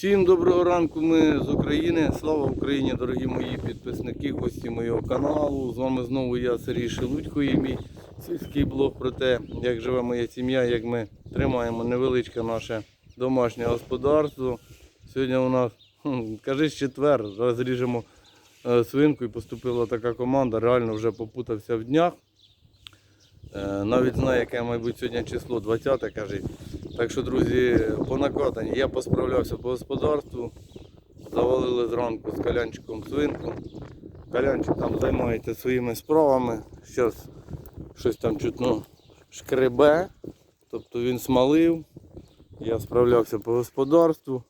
Всім доброго ранку, ми з України. Слава Україні, дорогі мої підписники, гості моєго каналу. З вами знову я, Сергій Шелудько і мій сільський блог про те, як живе моя сім'я, як ми тримаємо невеличке наше домашнє господарство. Сьогодні у нас, кажись, четвер, розріжемо е, свинку і поступила така команда. Реально вже попутався в днях. Е, Навіть знаю, яке, мабуть, сьогодні число 20, каже. Так що, друзі, по накатанні я посправлявся по господарству. Завалили зранку з калянчиком свинку. Калянчик там займається своїми справами. Зараз щось там чутно шкребе. Тобто він смалив. Я справлявся по господарству.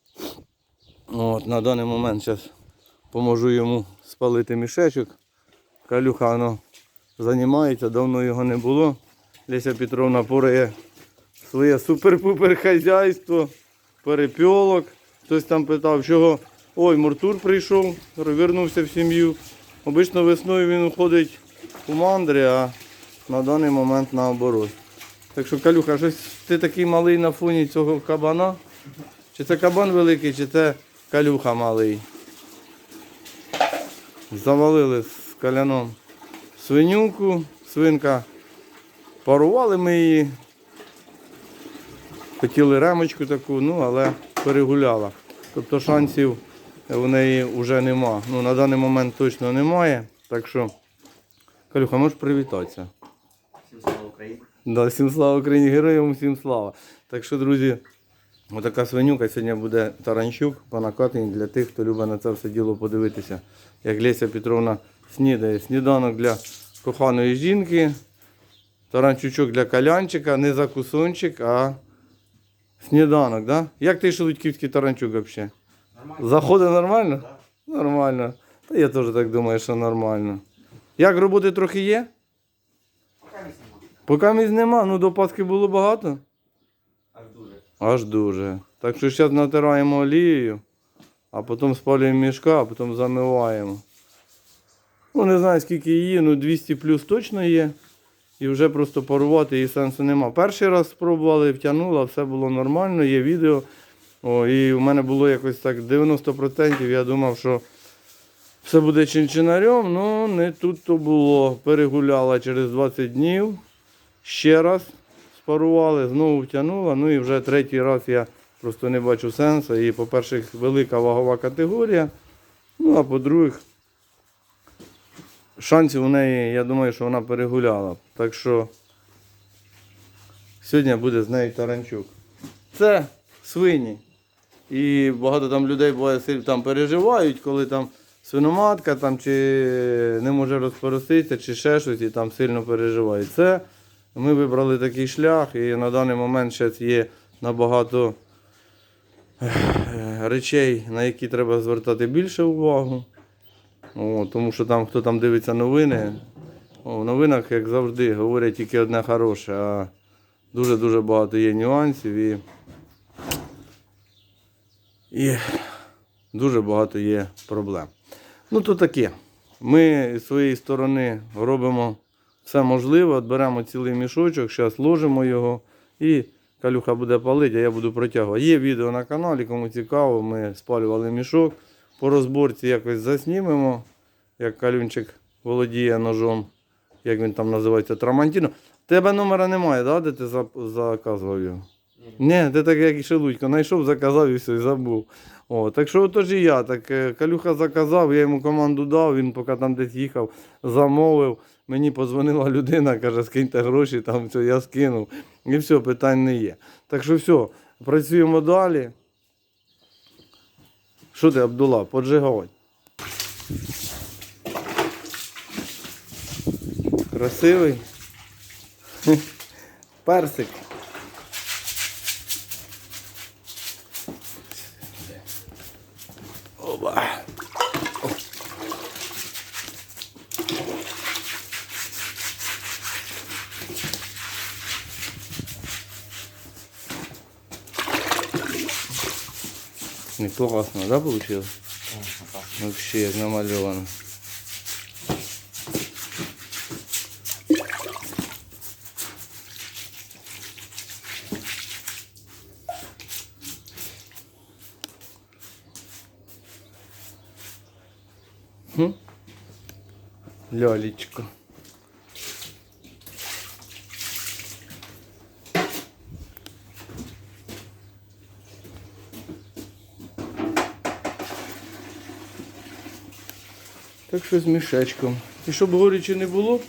От, на даний момент зараз поможу йому спалити мішечок. Калюха воно займається, давно його не було. Леся Петровна порає своє супер-пупер хазяйство, перепьолок. Хтось там питав, чого. Ой, Муртур прийшов, вернувся в сім'ю. Обично весною він уходить у мандри, а на даний момент наоборот. Так що, Калюха, щось ти такий малий на фоні цього кабана? Чи це кабан великий, чи це калюха малий? Завалили з каляном свинюку, свинка. Парували ми її. Хотіли ремочку таку, ну але перегуляла. Тобто шансів в неї вже нема. Ну, на даний момент точно немає. Так що, Калюха, можеш привітатися. Всім слава Україні. Да, всім слава Україні, героям, всім слава. Так що, друзі, отака свинюка сьогодні буде таранчук по накатанні для тих, хто любить на це все діло подивитися. Як Леся Петровна снідає. Сніданок для коханої жінки, таранчучок для калянчика, не закусончик, а сніданок, да? Як ти шелудьківський таранчук взагалі? Заходить нормально? Да. Нормально. Та я теж так думаю, що нормально. Як роботи трохи є? Поки місць нема, ну до Пасхи було багато. Аж дуже. Аж дуже. Так що зараз натираємо олією, а потім спалюємо мішка, а потім замиваємо. Ну, не знаю скільки її, ну 200 плюс точно є. І вже просто парувати її сенсу нема. Перший раз спробували, втягнула, все було нормально, є відео. О, і в мене було якось так 90%. Я думав, що все буде чинчинарем, ну не тут то було. Перегуляла через 20 днів. Ще раз спарували, знову втягнула. Ну і вже третій раз я просто не бачу сенсу. І, по-перше, велика вагова категорія. Ну, а по-друге, шансів у неї, я думаю, що вона перегуляла. Так що сьогодні буде з нею таранчук. Це свині. І багато там людей буває там переживають, коли там свиноматка там, чи не може розпороститися, чи ще щось, і там сильно переживають. Це ми вибрали такий шлях, і на даний момент зараз є набагато речей, на які треба звертати більше увагу. О, тому що там, хто там дивиться новини, о, в новинах, як завжди, говорять тільки одне хороше, а дуже-дуже багато є нюансів і, і дуже багато є проблем. Ну, то таке. Ми з своєї сторони робимо все можливе, беремо цілий мішочок, зараз ложимо його і калюха буде палити, а я буду протягувати. Є відео на каналі, кому цікаво, ми спалювали мішок. По розборці якось заснімемо, як калюнчик володіє ножом, як він там називається, трамантіно. Тебе номера немає, да, де ти заказував його? Ні. Ти так як і Шелудько, знайшов, заказав і все, і забув. О, так що отож і я. Так, е, Калюха заказав, я йому команду дав, він поки там десь їхав, замовив. Мені подзвонила людина, каже, скиньте гроші, там все, я скинув. І все, питань не є. Так що все, працюємо далі. Що ти, Абдула, поджигай. Красивий. Персик. Не классно, да, получилось? Вообще намалевано. Хм? Лялечка. Лялечко. Так що з мішечком. І щоб горяче не було,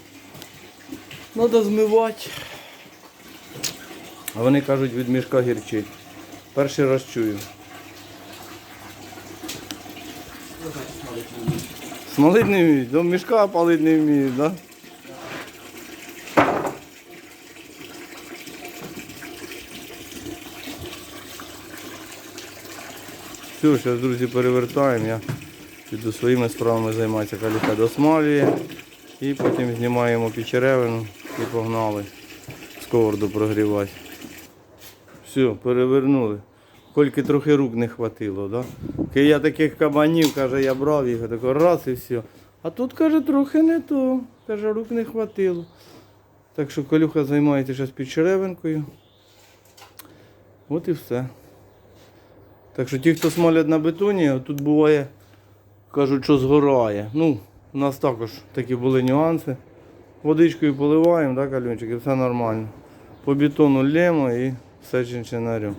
треба змивати. А вони кажуть, від мішка гірчить. Перший раз чую. Смолить не вміють, до мішка палить не вміють, так? Все, зараз, друзі, перевертаємо. Піду своїми справами займатися. Каліка досмалює. І потім знімаємо печеревину і погнали. Сковороду прогрівати. Все, перевернули. Кольки трохи рук не хватило, да? Я таких кабанів, каже, я брав їх, тако раз і все. А тут, каже, трохи не то. Каже, рук не хватило. Так що Колюха займається зараз під черевинкою. От і все. Так що ті, хто смалять на бетоні, тут буває, кажуть, що згорає. Ну, у нас також такі були нюанси. Водичкою поливаємо, так, Альончик, і все нормально. По бетону лємо і все чинчинарем.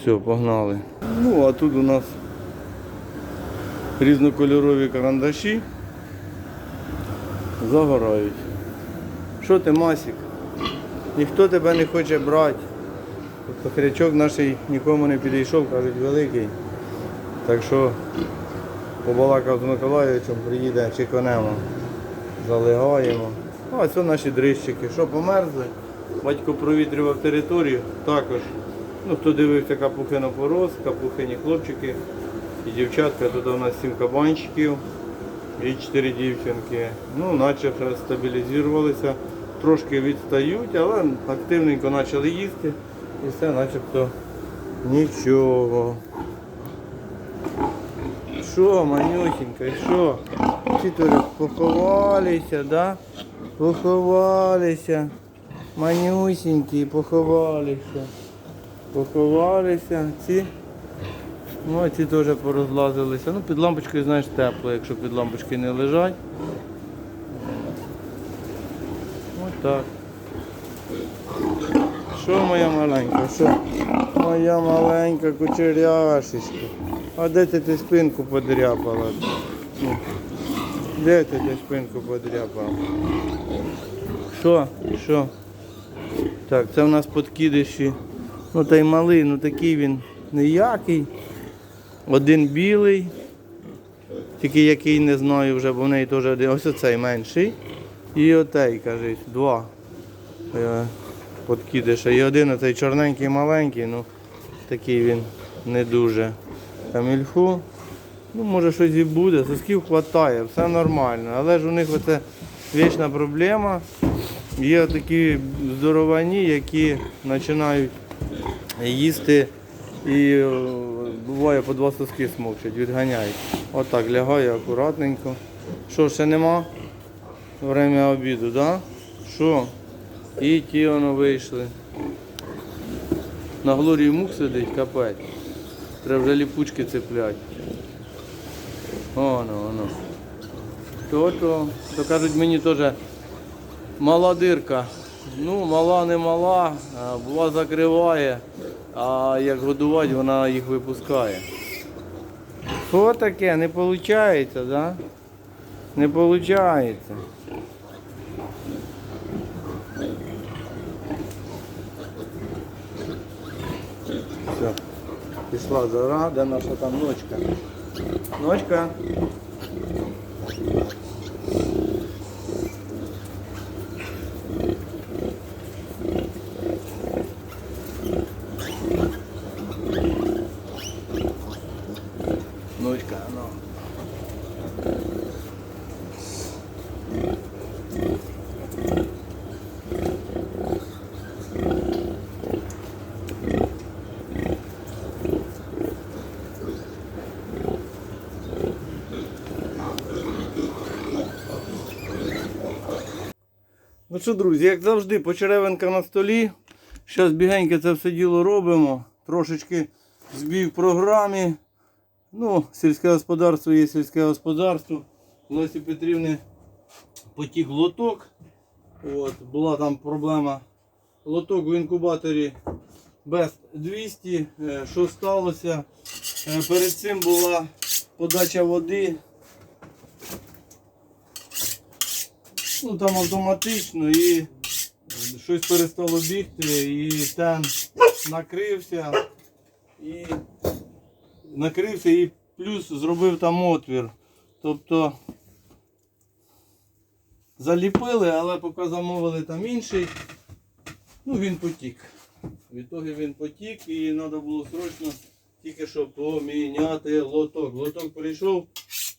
Все, погнали. Ну, а тут у нас різнокольорові карандаші загорають. Що ти, Масік? Ніхто тебе не хоче брати. Хрячок наш нікому не підійшов, кажуть, великий. Так що побалакав з Миколаївичем, приїде чеканемо, залегаємо. А це наші дрищики. Що померзли? Батько провітрював територію, також. Ну, хто дивився капухи на порос, капухині хлопчики і дівчатка, тут у нас сім кабанчиків і чотири дівчинки. Ну, наче стабілізувалися, трошки відстають, але активненько почали їсти і все начебто нічого. Що, манюсенька, що? Ці поховалися, да? Поховалися. Манюсенькі, поховалися. Поховалися. Ці. Ну, а ці теж порозлазилися. Ну, під лампочкою, знаєш, тепло, якщо під лампочкою не лежать. Ось так. Що моя маленька? Що? Моя маленька кучеряшечка. А де ти ти спинку подряпала? Де ти ти спинку подряпала? Що? Що? Так, це в нас подкидиші. Ну та й малий, ну такий він ніякий. Один білий. Тільки який не знаю вже, бо в неї теж один. Ось оцей менший. І отей, кажуть, два. Е, Подкидиша. І один оцей чорненький маленький, ну такий він не дуже. Камільфу. Ну, може щось і буде, сосків хватає, все нормально. Але ж у них оце вічна проблема. Є такі здоровані, які починають їсти і е, буває по два соски смокчуть, відганяють. Отак лягає акуратненько. Що, ще нема? Время обіду? Да? Що? І ті воно вийшли. На глорії мух сидить, капець. Треба вже ліпучки цеплять. Оно, воно. То, то, то кажуть мені теж мала дирка. Ну, мала не мала, була закриває, а як годувати, вона їх випускає. Що таке? Не виходить, так? Да? Не виходить. Пішла жара, де наша там ночка. Ночка. Ночка, ну. Ну що, друзі, як завжди, почеревинка на столі. Зараз бігенько це все діло робимо. Трошечки збій в програмі. Ну, сільське господарство є сільське господарство. Лесі Петрівни потік лоток. От, була там проблема. Лоток в інкубаторі без 200. Е, Що сталося? Е, Перед цим була подача води. Ну там автоматично і щось перестало бігти, і тен накрився і накрився і плюс зробив там отвір. Тобто заліпили, але поки замовили там інший, ну він потік. Відтоді він потік і треба було срочно тільки що поміняти лоток. Лоток прийшов,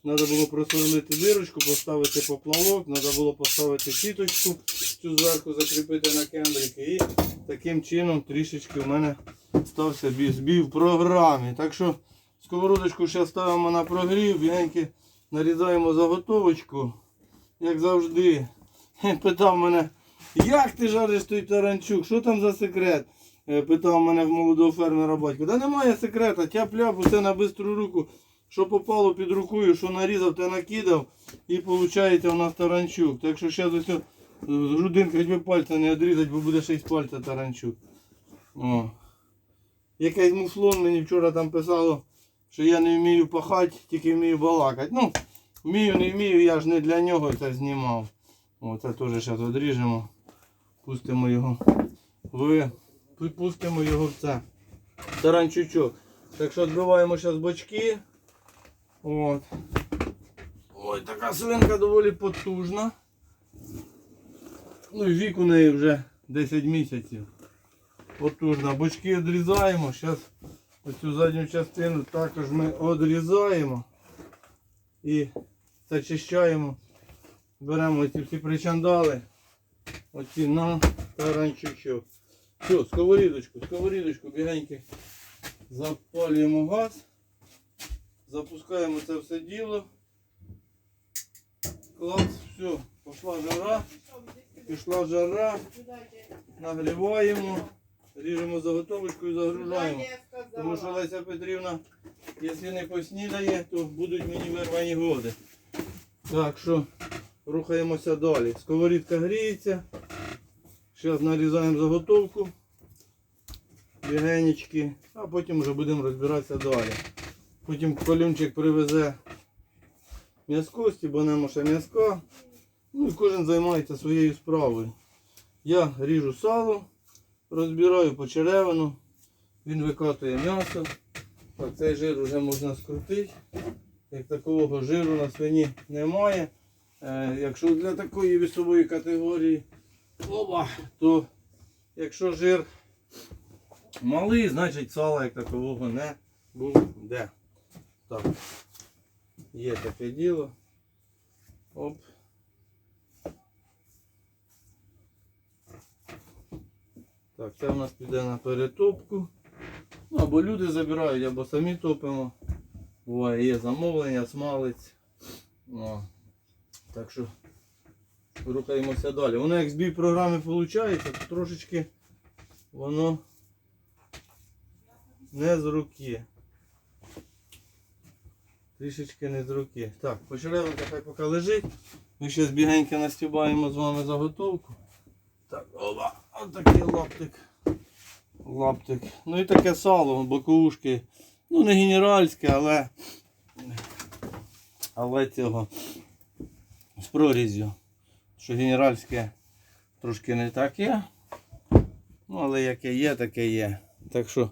треба було просверлити дирочку, поставити поплавок, треба було поставити сіточку, цю зверху закріпити на кембрики і таким чином трішечки в мене стався бі- збій в програмі. Так що сковородочку ще ставимо на прогрів, бігеньки нарізаємо заготовочку, як завжди. Питав мене, як ти жариш той таранчук, що там за секрет? Е, Питав мене в молодого фермера батько. Да немає секрета, тяп-ляп, усе на бистру руку. Що попало під рукою, що нарізав, те накидав. І виходить у нас таранчук. Так що ще ось о, з хоч пальця не відрізати, бо буде ще й з пальця таранчук. О. Якийсь муфлон мені вчора там писало, що я не вмію пахати, тільки вмію балакати. Ну, вмію, не вмію, я ж не для нього це знімав. О, це теж зараз відріжемо. Пустимо його в. Пустимо його в це. Таранчучок. Так що відбиваємо зараз бочки. От. Ой, така свинка доволі потужна. Ну і вік у неї вже 10 місяців. Потужна. Бочки відрізаємо. Зараз оцю задню частину також ми відрізаємо. І зачищаємо. Беремо ці всі причандали. Оці на таранчучок. Все, сковорідочку, сковорідочку бігеньки. Запалюємо газ. Запускаємо це все діло. Клас, все, пішла жара. Пішла жара. Нагріваємо. Ріжемо заготовочку і загружаємо. Тому що Леся Петрівна, якщо не поснідає, то будуть мені вирвані годи. Так що рухаємося далі. Сковорідка гріється. Зараз нарізаємо заготовку. Бігенечки, а потім вже будемо розбиратися далі. Потім колюнчик привезе м'язко, стібанемо ще м'язка. Ну і кожен займається своєю справою. Я ріжу сало, розбираю по черевину, він викатує м'ясо. Так, цей жир вже можна скрутити. Як такого жиру на свині немає. Е, якщо для такої вісової категорії, оба, то якщо жир малий, значить сала як такового не буде. Так, є таке діло. Оп. Так, це у нас піде на перетопку. Ну, або люди забирають, або самі топимо. Буває, є замовлення, смалець. О. Так що рухаємося далі. Воно як збій програми виходить, то трошечки воно не з руки. Трішечки не з руки. Так, почеревинка хай поки лежить. Ми ще бігенько настібаємо з вами заготовку. Так, оба, ось такий лаптик. Лаптик. Ну і таке сало, боковушки. Ну не генеральське, але але цього з прорізю. Що генеральське трошки не таке. Ну, але яке є, таке є. Так що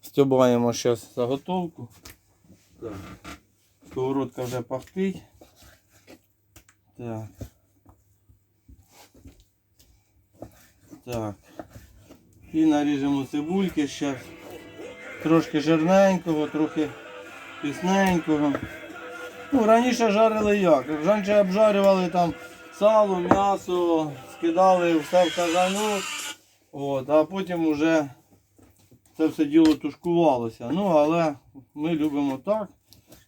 стюбаємо зараз заготовку. Так. Сковородка вже пахтить. Так. Так. І наріжемо цибульки ще. Трошки жирненького, трохи пісненького. Ну, раніше жарили як? Раніше обжарювали там сало, м'ясо, скидали все в казану, от, а потім вже це все діло тушкувалося. Ну, але ми любимо так.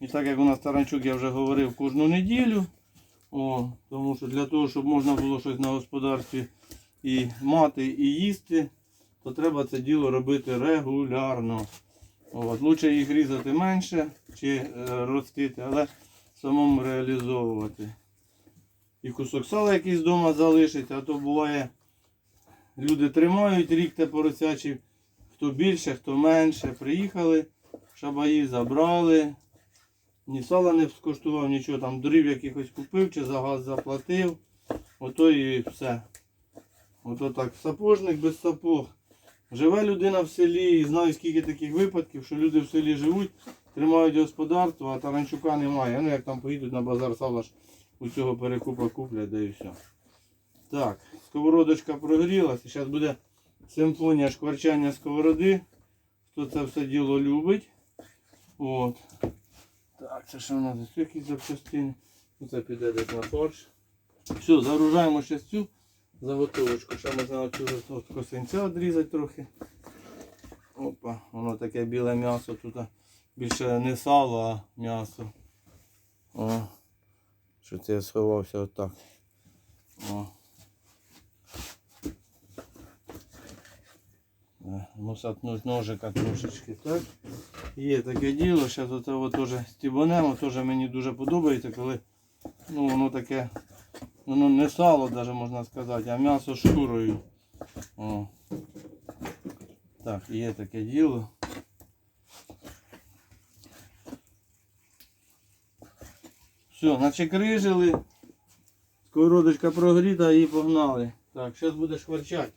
І так як у нас таранчук, я вже говорив, кожну неділю. О, тому що для того, щоб можна було щось на господарстві і мати, і їсти, то треба це діло робити регулярно. От, лучше їх різати менше чи е, ростити, але самому реалізовувати. І кусок сала якийсь вдома залишиться, а то буває, люди тримають рік те поросячий, хто більше, хто менше. Приїхали, шабаї забрали. Ні сала не скуштував, нічого там дрів якихось купив чи за газ заплатив. Ото і все. Ото так, сапожник без сапог. Живе людина в селі і знаю скільки таких випадків, що люди в селі живуть, тримають господарство, а таранчука немає. Ну як там поїдуть на базар сала ж у цього перекупа куплять, да і все. Так, сковородочка прогрілася. Зараз буде симфонія шкварчання сковороди. Хто це все діло любить. От. Так, це що в нас тут якісь запчастини. Ну, Це піде десь на форш. Все, загружаємо ще цю заготовочку. Ще можна цю от косинця відрізати трохи. Опа, воно таке біле м'ясо тут. Більше не сало, а м'ясо. О, що це я сховався отак. О. Е, Мусатнуть ножика трошечки, так? Є таке діло, оце от теж стібанемо, теж мені дуже подобається, коли ну, воно таке, воно не сало даже можна сказати, а м'ясо шкурою. О. Так, є таке діло. Все, начекрижили. Сковородочка прогріта і погнали. Так, зараз буде шкварчати.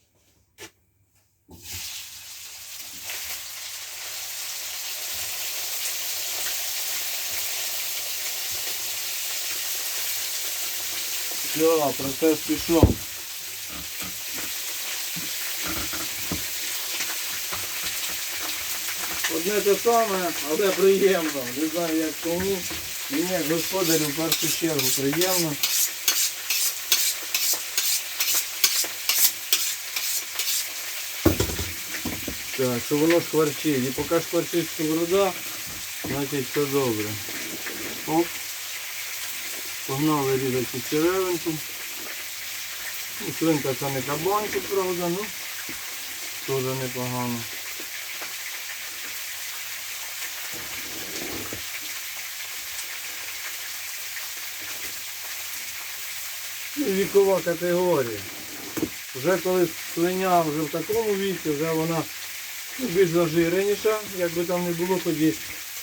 Все, процес пішов. Одне те саме, але приємно. Не знаю як кому. Мені господарю в першу чергу приємно. Так, що воно шкварчить. І поки шкварчить сковорода, значить все добре. Оп. Погнали різати черевинку. Ну, свинка це не кабанчик, правда, ну теж непогано. Ну, Вікова категорія. Вже коли свиня вже в такому віці, вже вона ну, більш зажиреніша, як би там не було, тоді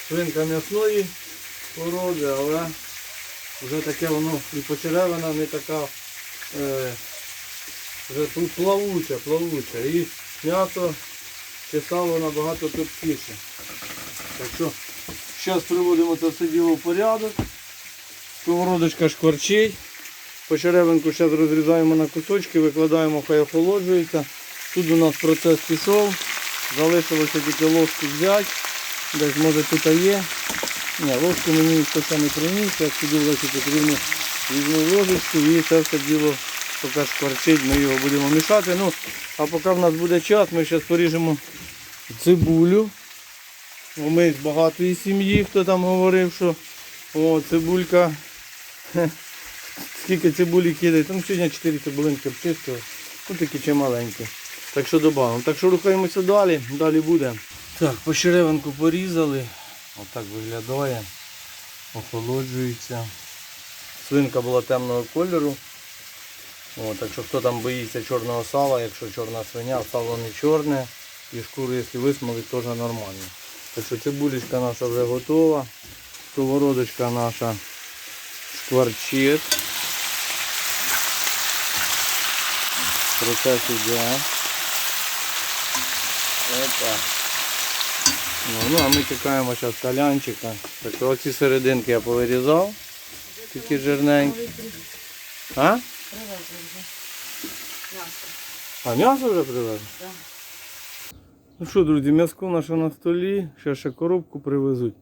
свинка м'ясної породи, але вже таке воно і почеревина не така е, вже тут плавуча, плавуча. І м'ясо чи сало набагато топкіше. Так що зараз приводимо це все діло в порядок. Сковородочка шкварчить. Почеревинку зараз розрізаємо на кусочки, викладаємо, хай охолоджується. Тут у нас процес пішов. Залишилося тільки ложку взяти. Десь може тут є. Ні, ложку мені ще не приніс, я в Лесі Петрівну візьму ложечку і це все діло поки шкварчить, ми його будемо мішати. Ну, а поки в нас буде час, ми зараз поріжемо цибулю. Ми з багатої сім'ї, хто там говорив, що о, цибулька. Скільки цибулі кидає, там сьогодні 4 цибулинки обчистили, ну такі чималенькі. Так що додамо. Так що рухаємося далі, далі буде. Так, пошеревинку порізали. Отак виглядає. Охолоджується. Свинка була темного кольору. О, так хто там боїться чорного сала, якщо чорна свиня, сало не чорне. І шкуру, якщо висмолить, теж нормально. Так що цибулечка наша вже готова. Сковородочка наша шкварчить. Процес іде. Опа. Ну, ну а ми чекаємо зараз калянчика. Так що оці серединки я повирізав. Такі жирненькі. А? А м'ясо вже привезли? Так. Ну що, друзі, м'яско наше на столі, ще ще коробку привезуть.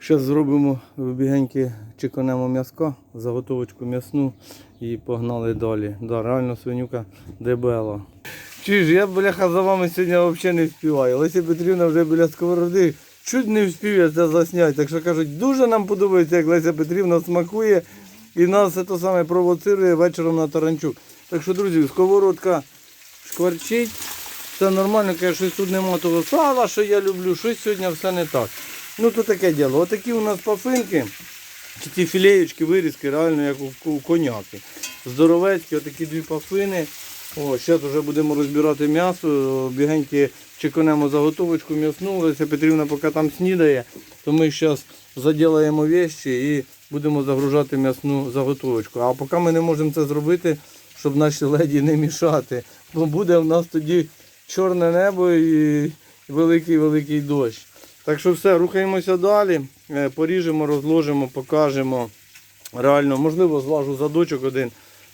Зараз зробимо вибігеньки, чеканемо м'яско, заготовочку м'ясну і погнали далі. Да, реально свинюка дебела. Чи ж я, бляха, за вами сьогодні взагалі не вспіваю. Леся Петрівна вже біля сковороди. Чуть не вспів я це засняти. Так що кажуть, дуже нам подобається, як Леся Петрівна смакує і нас це саме провоцирує вечором на таранчук. Так що, друзі, сковородка шкварчить. все нормально, каже, щось тут нема того сала, що я люблю, щось сьогодні все не так. Ну то таке діло. Отакі у нас пафинки, чи ті філеєчки, вирізки, реально як у коняки. Здоровецькі, отакі дві пафини. О, зараз вже будемо розбирати м'ясо, бігеньки чеканемо заготовочку м'ясну. Леся Петрівна поки там снідає, то ми зараз заділаємо вещі і будемо загружати м'ясну заготовочку. А поки ми не можемо це зробити, щоб наші леді не мішати. Бо буде в нас тоді чорне небо і великий-великий дощ. Так що все, рухаємося далі, Е, поріжемо, розложимо, покажемо. Реально, можливо, зважу задочок один.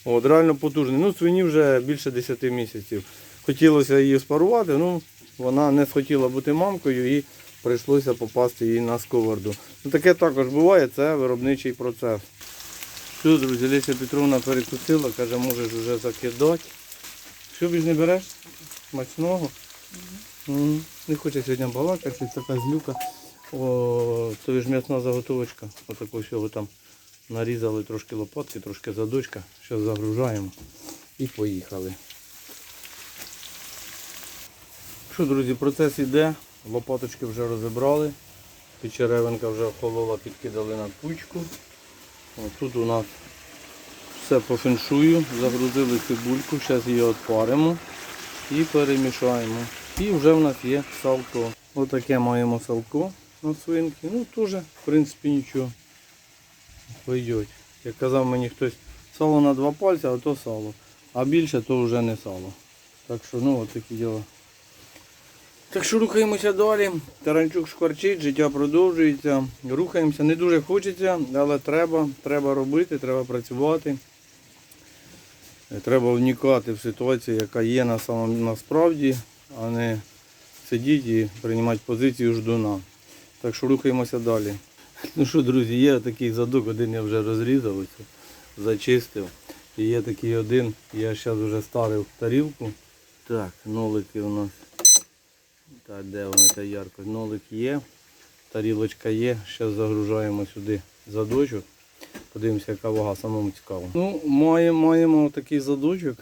От, реально потужний. Ну, свині вже більше 10 місяців. Хотілося її спарувати, ну вона не схотіла бути мамкою і прийшлося попасти їй на сковороду. Ну, таке також буває, це виробничий процес. Що, друзі, Леся Петровна перекусила, каже, можеш вже закидати. Що більш не береш? Смачного? М, Не хоче сьогодні балакати, така злюка. О, це ж м'ясна заготовочка. Отаку всього там нарізали трошки лопатки, трошки задочка. Зараз загружаємо і поїхали. Що, друзі, процес іде. Лопаточки вже розібрали. Печеревинка вже охолола, підкидали на пучку. Тут у нас все по феншую. Загрузили цибульку, зараз її відпаримо і перемішаємо. І вже в нас є салко. Отаке маємо салко на свинки. Ну теж, в принципі, нічого. Пойдеть. Як казав мені хтось, сало на два пальця, а то сало. А більше то вже не сало. Так що ну от такі діла. Так що рухаємося далі. Таранчук шкварчить, життя продовжується. Рухаємося. Не дуже хочеться, але треба, треба робити, треба працювати. Треба вникати в ситуацію, яка є на самом, насправді, а не сидіти і приймати позицію ждуна. Так що рухаємося далі. Ну що, друзі, є такий задок, один я вже розрізав, оце, зачистив. І є такий один, я зараз вже ставив тарілку. Так, нолики у нас. Так, де вона ця яркость? Нолик є, тарілочка є. Зараз загружаємо сюди задочок. Подивимося, яка вага, самому цікаво. Ну, маємо, маємо такий задочок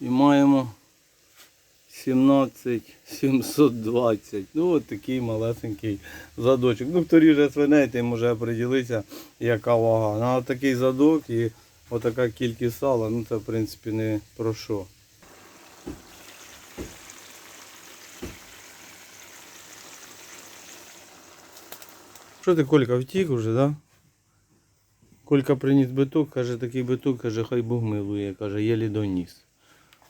і маємо 17 720. Ну, от такий малесенький задочок. Ну, хто ріже свиней, тим може приділитися, яка вага. Ну, а такий задок і отака кількість сала, ну це в принципі не про що. Що ти, Колька, втік уже, да? Колька приніс биток, каже, такий биток, каже, хай Бог милує, каже, єлі доніс.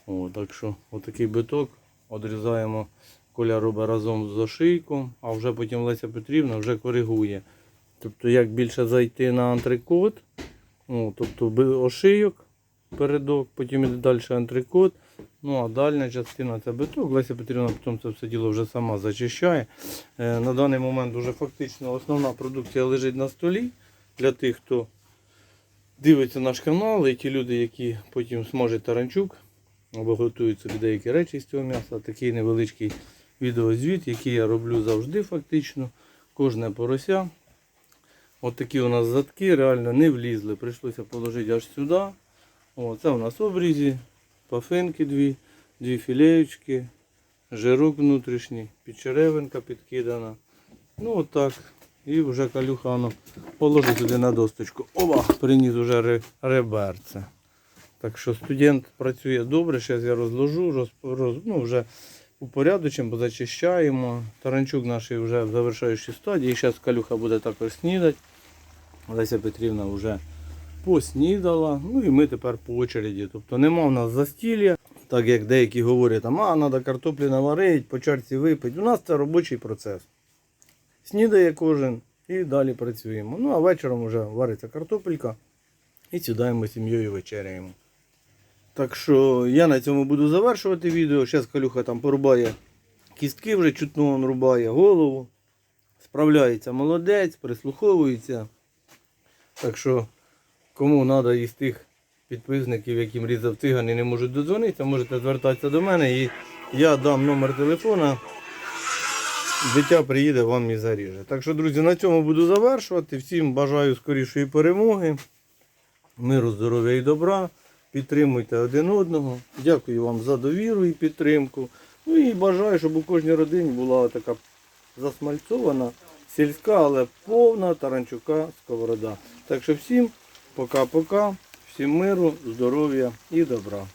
О, так що отакий биток одрізаємо, Коля разом з ошийком, а вже потім Леся Петрівна вже коригує. Тобто як більше зайти на антрикот, о, тобто ошийок, передок, потім іде далі антрикот. Ну а дальня частина це биток. Леся Петрівна потім це все діло вже сама зачищає. Е, на даний момент вже фактично основна продукція лежить на столі для тих, хто дивиться наш канал, і ті люди, які потім смажать таранчук або готують собі деякі речі з цього м'яса. Такий невеличкий відеозвіт, який я роблю завжди фактично. Кожне порося. От такі у нас задки реально не влізли. Прийшлося положити аж сюди. О, це у нас обрізі, пафинки дві, дві філеєчки, жирок внутрішній, підчеревинка підкидана. Ну отак. І вже калюха воно положить туди на досточку. Оба! Приніс уже ре- реберце. Так що студент працює добре, зараз я розложу, роз, роз, ну, вже упорядочимо, зачищаємо. Таранчук наш вже в завершаючій стадії. Зараз калюха буде також снідати. Леся Петрівна вже поснідала. Ну і ми тепер по очереді. Тобто нема в нас застілля, так як деякі говорять, там, а треба картоплі наварити, по чарці випити. У нас це робочий процес. Снідає кожен і далі працюємо. Ну а вечором вже вариться картопелька і сідаємо сім'єю вечеряємо. Так що я на цьому буду завершувати відео. Зараз Калюха там порубає кістки, вже чутно він рубає голову. Справляється молодець, прислуховується. Так що, кому треба із тих підписників, яким різав циган і не можуть додзвонитися, можете звертатися до мене і я дам номер телефона. Дитя приїде, вам і заріже. Так що, друзі, на цьому буду завершувати. Всім бажаю скорішої перемоги, миру, здоров'я і добра. Підтримуйте один одного. Дякую вам за довіру і підтримку. Ну і бажаю, щоб у кожній родині була така засмальцована, сільська, але повна таранчука сковорода. Так що всім пока-пока, всім миру, здоров'я і добра.